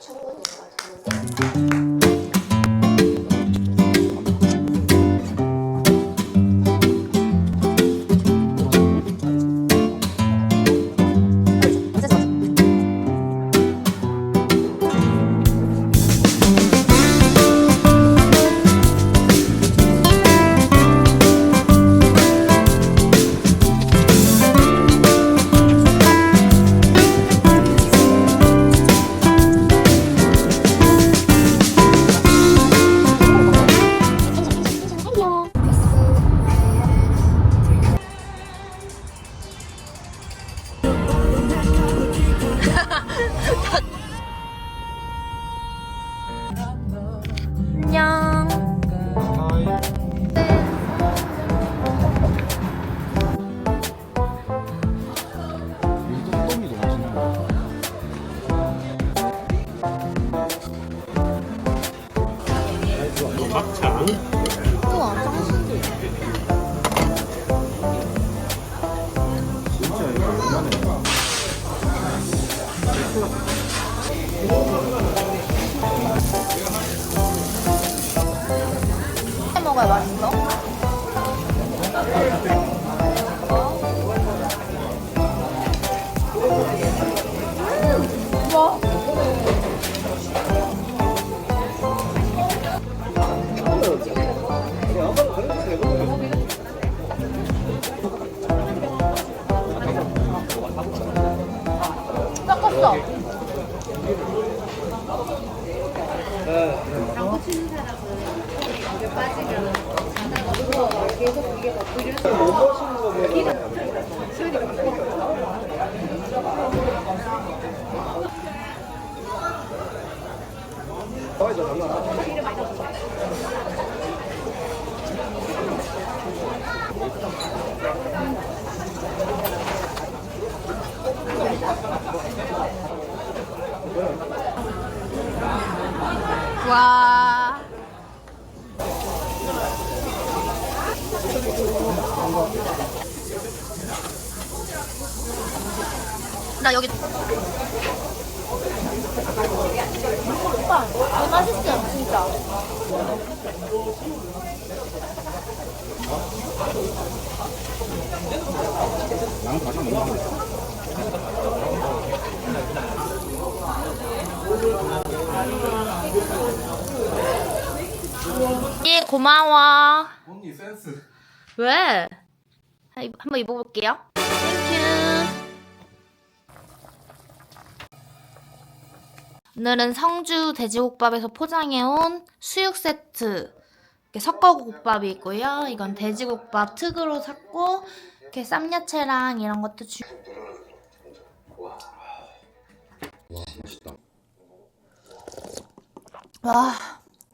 충분히 가능한데 해먹 와. 나 여기. 오빠 개 맛있어 진짜. 나는 못 먹는 예 고마워. 언니 센스. 왜? 한- 입- 한번 입어볼게요 오늘은 성주 돼지국밥에서 포장해온 수육 세트. 이렇게 석거국밥이 있고요. 이건 돼지국밥 특으로 샀고 이렇게 쌈야채랑 이런 것도 주... 와 맛있다 와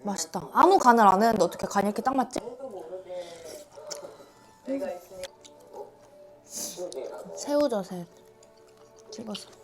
맛있다. 아무 간을 안 했는데 어떻게 간이 이렇게 딱 맞지? 새우젓에 찍어서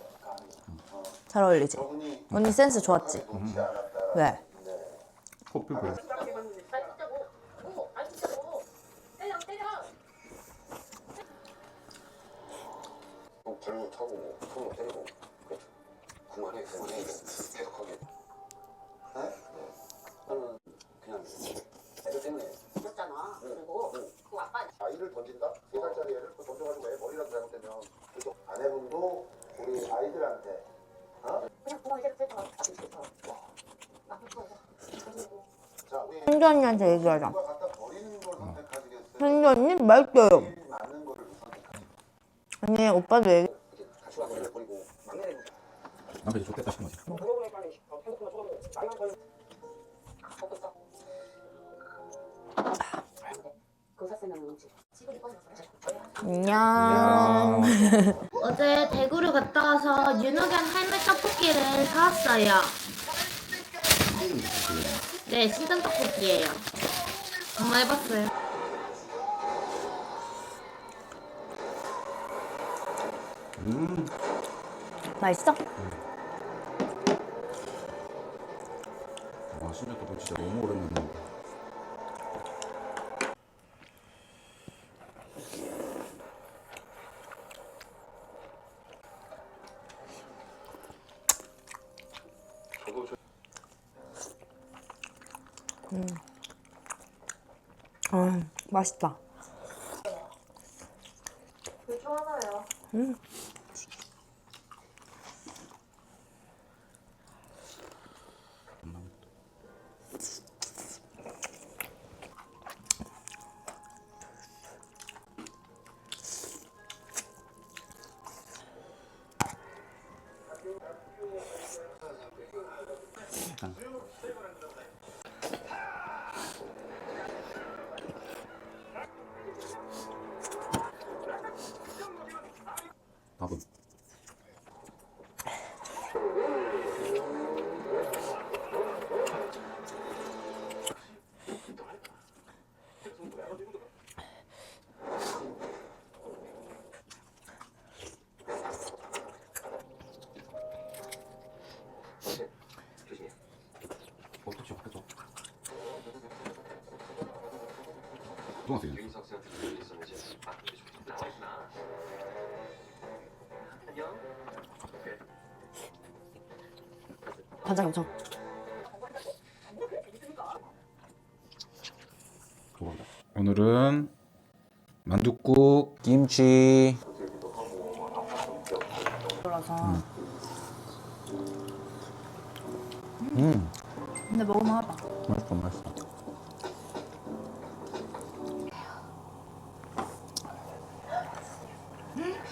잘 어울리지? 언니 센스 좋았지? 왜? 커피 볼뭐 불못 하고 뭐 손으로 때리고 그렇죠. 그만해 그만해 계속하게. 네? 네. 그냥 애들 때문에 있었잖아. 그리고 그 아빠 아이를 던진다? 세 살짜리 애를 또 던져가지고 애 머리라도 잘못되면 그래서 아내분도 우리 아이들한테 어? 그냥 부모 이제 그때부터 아프고 막 무서워. 그리고 자 우리 현주 언니한테 얘기하자? 현주 언니 맛있어요? 언니 오빠도 얘기 남편이 아, 좋겠다 싶은 거지. 안녕 어제 대구를 갔다 와서 윤호견 할매 떡볶이를 사왔어요 튀김 떡볶이. 네, 신선 떡볶이에요. 정말 해봤어요. 음, 맛있어? 와 신전 떡볶이 진짜 너무 오랜만에 먹는다. 저도 저 음, 맛있다. 둘 중학생이야. 유인석 학생한테 무슨 일 있었는지 아 나와 있나 안녕 반장 엄청. 좋아한다. 오늘은 만둣국, 김치. 몰라서. 음, 근데 먹으면 하다. 맛있어, 맛있어.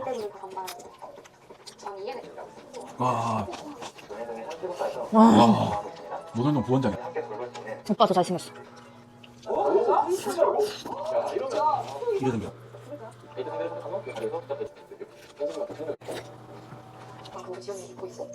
1대1로 전반하고 저는 이해가 좀 와, 와, 와. 문화동 부원장이야. 오빠 더 잘생겼어. 이러던가. 아, 지금 입고 있어?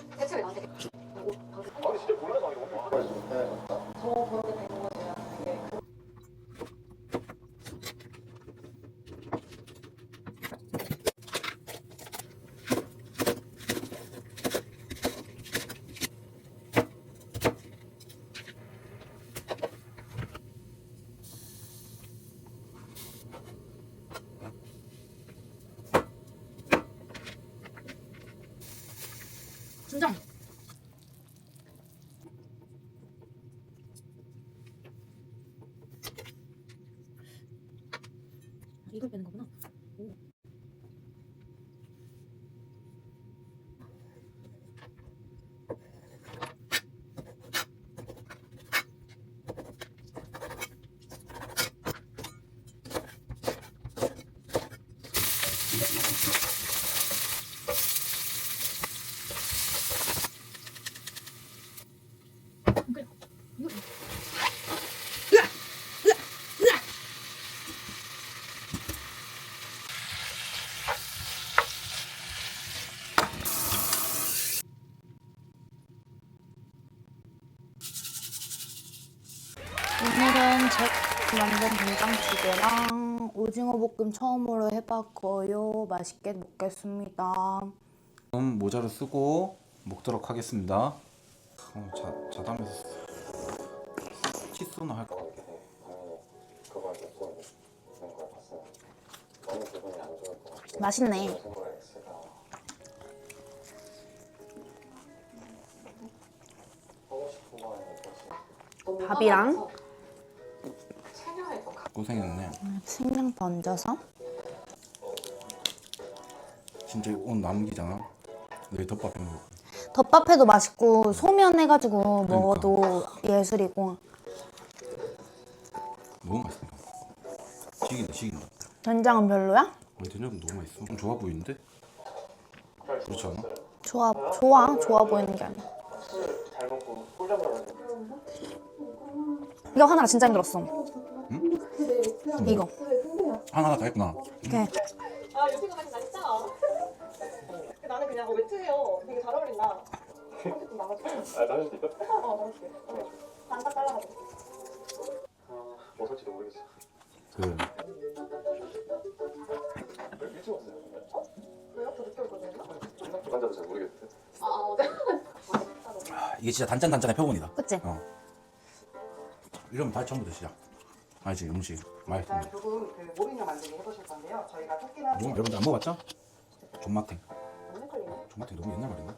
제 만든 된장찌개랑 오징어 볶음 처음으로 해봤고요. 맛있게 먹겠습니다. 그럼 모자를 쓰고 먹도록 하겠습니다. 어, 자, 자담에서 좋을 것 같고 맛있네. 밥이랑. 고생했네. 생강 얹어서 진짜 이거 오늘 남기잖아. 내일 덮밥 해 거야. 덮밥해도 맛있고 소면 해가지고 먹어도 얘 예술이고 너무 맛있다. 지긴다 지긴다. 된장은 별로야? 어, 된장은 너무 맛있어. 좀 좋아 보이는데? 그렇지 않아? 좋아 좋아 좋아 보이는 게 아니야. 잘 먹고 꿀잠 자가지고 이거 하나가 진짜 힘들었어. 이거. 하나가 다 했구나. 이렇게 아 요새가 맛이 나겠다. 나는 그냥 어 매트해요. 되게 잘 어울린다. 이렇게 좀 나가지고. 아 나는 이거 어 나올게. 반딱 잘라가지고. 뭐 살지도 모르겠어 그 일찍 왔어요 왜요? 저 늦게 올 거예요? 환자도 잘 모르겠는데 아 어제. 이게 진짜 단짠 단짠의 표본이다. 그치? 어. 이러면 다시 처음부터 시작. 알지 음식 맛있어. 일단 조금 그 모빙류 만들기 해보실 건데요. 저희가 토끼나 누구 여러분들 안 먹어봤죠? 존맛탱. 존맛탱 너무 옛날 말인가?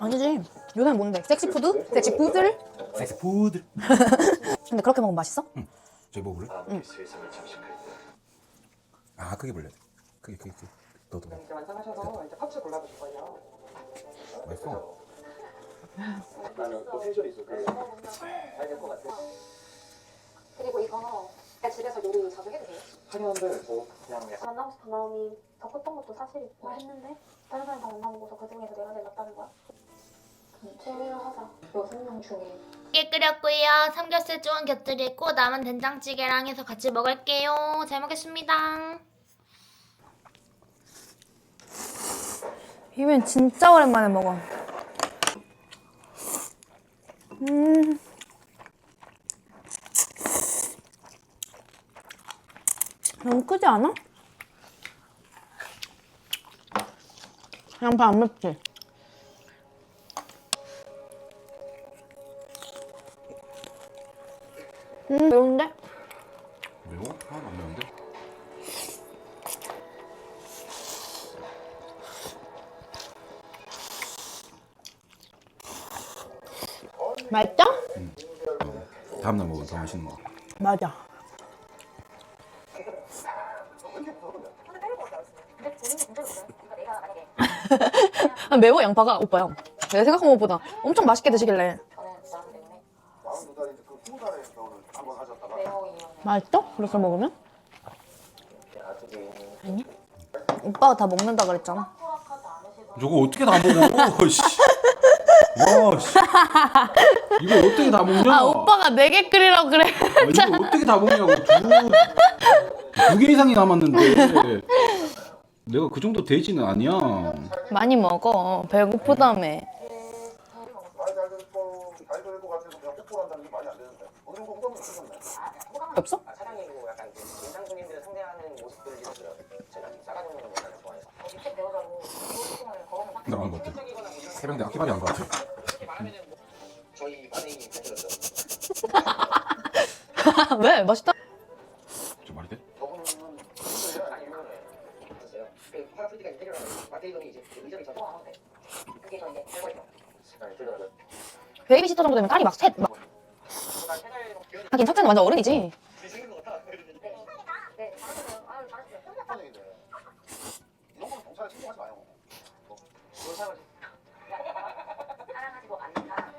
아니지. 요새 뭔데? 섹시푸드? 섹시푸드를? 섹스푸드. 근데 그렇게 먹으면 맛있어? 저기 먹을래? 아무리 세상을 잠식할 때 아 크게. 크게 크게 크게. 너도 이제 완성하셔서 이제 파츠 골라보실 거예요. 맛있어. 나는 포텐셜이 있어 잘될것 같아 그리고 이거 제가 집에서 요리 자주 해도 돼요? 하긴 한데 뭐 그냥 약간 만나고 싶은 마음이 더 컸던 것도 사실이고 했는데 다른 사람 다 만나보고서 그 중에서 내가 제일 낫다는 거야? 그럼 취미로 하자. 여섯 명 중에 깨 끓였고요. 삼겹살 쪼은 곁들이고 남은 된장찌개랑 해서 같이 먹을게요. 잘 먹겠습니다. 이면 진짜 오랜만에 먹어. 음. 너무 크지 않아? 양파 안 맵지? 음, 매운데? 매워? 하나도 안 매운데? 맛있다? 다음날 먹으면 더 맛있는 거. 맞아. 매워 양파가 오빠야. 내가 생각한 것보다 엄청 맛있게 드시길래 저는 그 겨울을 한번 하셨다가 매워이면 맛있어? 그렇게 먹으면? 나중에 오빠가 다 먹는다 그랬잖아. 저거 어떻게 다 먹어? 씨. 와, 씨. 이거 어떻게 다 먹냐? 아 오빠가 네 개 끓이라고 그래. 아, 이거 어떻게 다 먹냐고 두 두 개 이상이 남았는데 내가 그 정도 돼지는 아니야. 많이 먹어. 배고프다며. 될거 잘될것 같아서 그냥 뽀뽀 한다는 게 말이 안 하지도 않는다.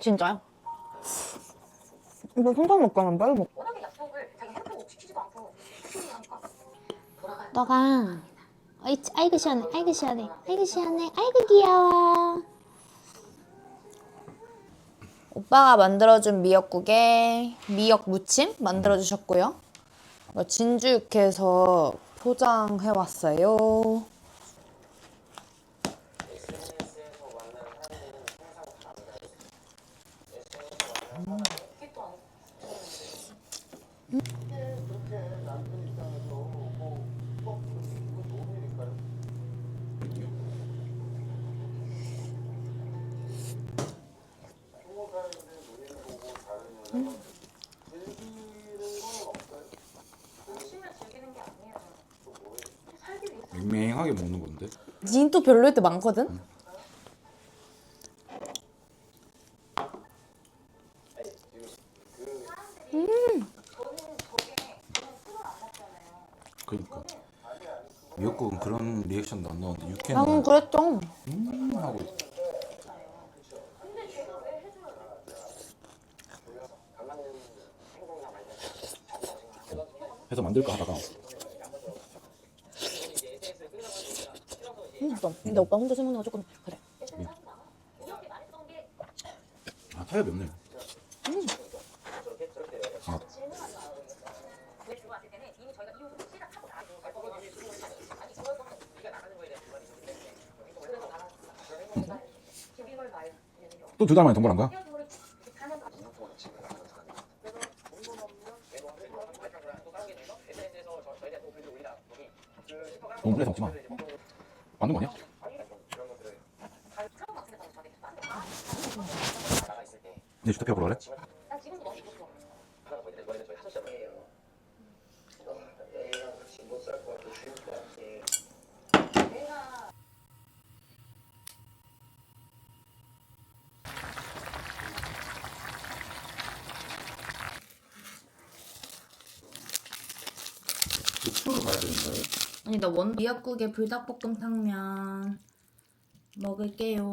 진짜요? 이거 먹고 하면 빨리 먹. 워낙에 약속을 자기 핸드폰 지키지도 않고 지키지 너가 어이, 아이고 시원해 아이고 시원해 아이고 시원해 아이고 귀여워 오빠가 만들어준 미역국에 미역 무침 만들어주셨고요. 이거 진주 육회에서 포장해왔어요. 맹맹 닌 또 별로일 때 많거든? 음. 그러니까. 미역국은 그런 리액션도 안 나오는데 육회는 나는 그랬죠. 음 하고 해서 만들까 하다가 음, 맛있어. 근데 오빠 혼자 술 먹는 거 조금 그래. 아 타협이 없네. 아, 또 두 달 만에 동거한 거야? 불에서 먹지 마. 맞는 거 아니야? 내 주택 해보러 그래? 육수로 가야 되는 거예요? 아니 나 원 미역국에 불닭볶음 탕면 먹을게요.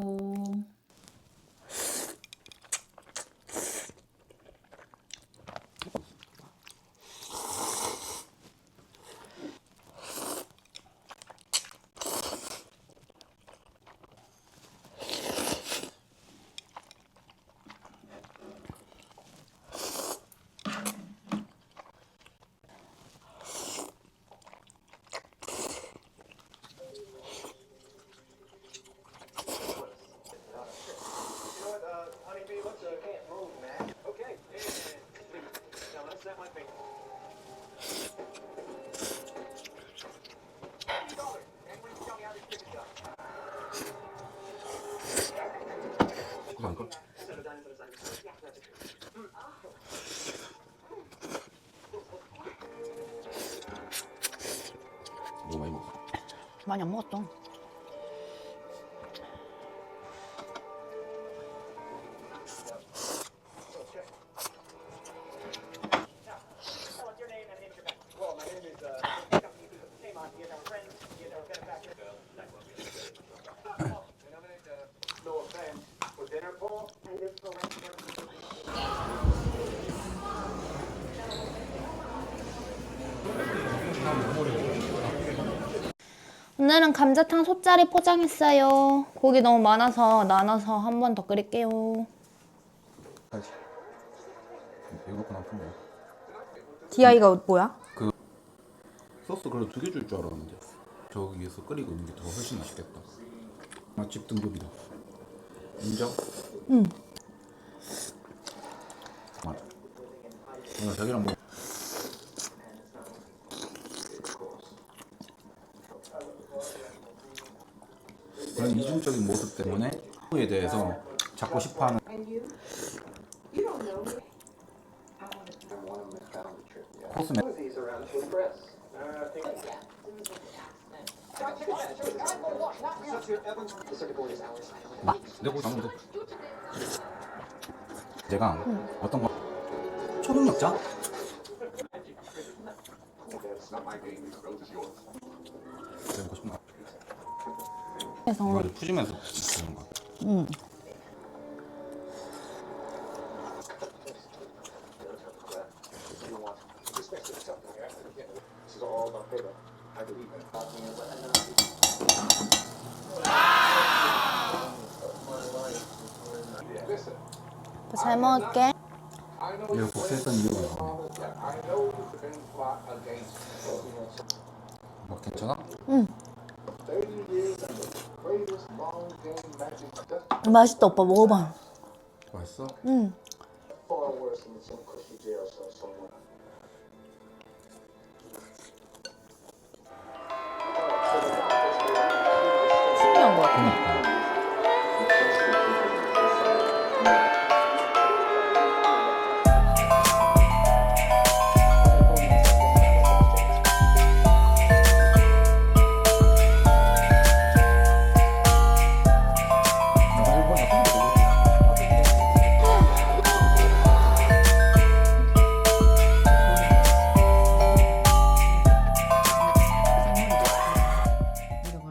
먹어. 많이 안 먹었다. 오늘은 감자탕 소짜리 포장했어요. 고기 너무 많아서 나눠서 한 번 더 끓일게요. 가야지. 푼다. DI가 뭐야? 소스 그래도 두개 줄 줄 알았는데 저기에서 끓이고 있는 게 더 훨씬 맛있겠다. 맛집 등급이다. 인정? 응. 맞아. 오늘 자기랑 뭐 그런 이중적인 모습 때문에 에 대해서 잡고 싶어하는 코스메 내고 나면 돼. 제가 어떤 거 초능력자? 거. 그래서 이거 푸짐해서 그런 거. 응. 먹을게. 이거 복수했던 이유가 뭐 괜찮아? 응. 맛있다 오빠 먹어봐. 맛있어? 응.